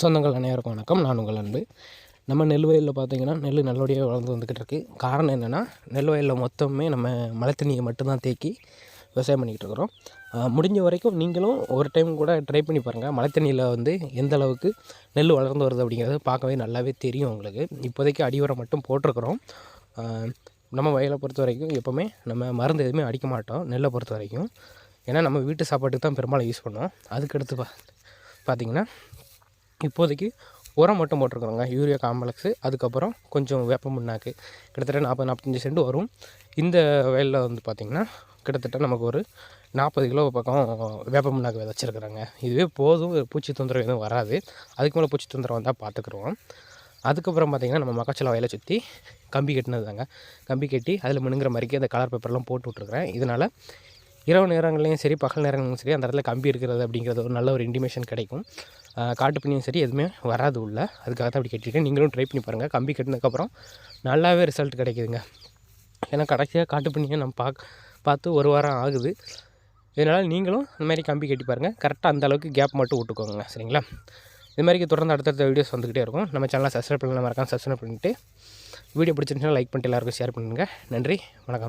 சொந்தங்கள் அனைவருக்கும் வணக்கம். நான் உங்கள் அன்பு. நம்ம நெல் வயலில் பார்த்தீங்கன்னா நெல் நல்லபடியாக வளர்ந்து வந்துக்கிட்டு இருக்குது காரணம் என்னென்னா நெல் வயலில் மொத்தமே நம்ம மழை தண்ணியை மட்டும்தான் தேக்கி விவசாயம் பண்ணிக்கிட்டு இருக்கிறோம். முடிஞ்ச வரைக்கும் நீங்களும் ஒரு டைம் கூட ட்ரை பண்ணி பாருங்கள் மழை தண்ணியில் வந்து எந்த அளவுக்கு நெல் வளர்ந்து வருது அப்படிங்கிறது பார்க்கவே நல்லாவே தெரியும் உங்களுக்கு. இப்போதைக்கு அடிவரம் மட்டும் போட்டிருக்கிறோம். நம்ம வயலை பொறுத்த வரைக்கும் எப்போவுமே நம்ம மருந்து எதுவுமே அடிக்க மாட்டோம் நெல்லை பொறுத்த வரைக்கும். ஏன்னா நம்ம வீட்டு சாப்பாட்டுக்கு தான் பெரும்பாலும் யூஸ் பண்ணுவோம். அதுக்கடுத்து பா பார்த்திங்கன்னா இப்போதைக்கு உரம் மட்டும் போட்டிருக்குறோங்க. யூரியா காம்ப்ளெக்ஸு அதுக்கப்புறம் கொஞ்சம் வேப்ப முன்னாக்கு கிட்டத்தட்ட நாற்பது நாற்பத்தஞ்சு சென்ட் வரும். இந்த வயலில் வந்து பார்த்திங்கன்னா கிட்டத்தட்ட நமக்கு ஒரு நாற்பது கிலோ பக்கம் வேப்ப முன்னாக்கு விதைச்சிருக்குறாங்க இதுவே போதும் பூச்சி தொந்தரவு எதுவும் வராது. அதுக்கு மேலே பூச்சி தொந்தரவு வந்தால் பார்த்துக்குருவோம் அதுக்கப்புறம் பார்த்திங்கன்னா நம்ம மக்காச்சோள வயலை சுற்றி கம்பி கட்டினது தாங்க கம்பி கட்டி அதில் மினுங்கிற மாதிரிக்கு அந்த கலர் பேப்பர்லாம் போட்டு விட்ருக்குறேன் இதனால் இரவு நேரங்கள்லையும் சரி பகல் நேரங்களும் சரி அந்த இடத்துல கம்பி இருக்கிறது அப்படிங்கிறது ஒரு நல்ல ஒரு இன்டிமேஷன் கிடைக்கும். காட்டுப்பண்ணியும் சரி எதுவுமே வராது உள்ள. அதுக்காக தான் அப்படி கட்டிட்டு நீங்களும் ட்ரை பண்ணி பாருங்கள் கம்பி கட்டினதுக்கப்புறம் நல்லாவே ரிசல்ட் கிடைக்குதுங்க. ஏன்னா கடைசியாக காட்டுப்பண்ணியை நம்ம பார்க்க பார்த்து ஒரு வாரம் ஆகுது. இதனால் நீங்களும் இந்த மாதிரி கம்பி கட்டி பாருங்கள் கரெக்டாக அந்த அளவுக்கு கேப் மட்டும் விட்டுக்கோங்க. சரிங்களா? இது மாதிரி தொடர்ந்து அடுத்தடுத்த வீடியோஸ் வந்துக்கிட்டே இருக்கும். நம்ம சேனலை சப்ஸ்கிரைப் பண்ணலாம் மறக்காமல் சப்ஸ்கிரைப் பண்ணிவிட்டு வீடியோ பிடிச்சிருந்துச்சுன்னா லைக் பண்ணிட்டு எல்லாருக்கும் ஷேர் பண்ணுங்கள் நன்றி. வணக்கம்.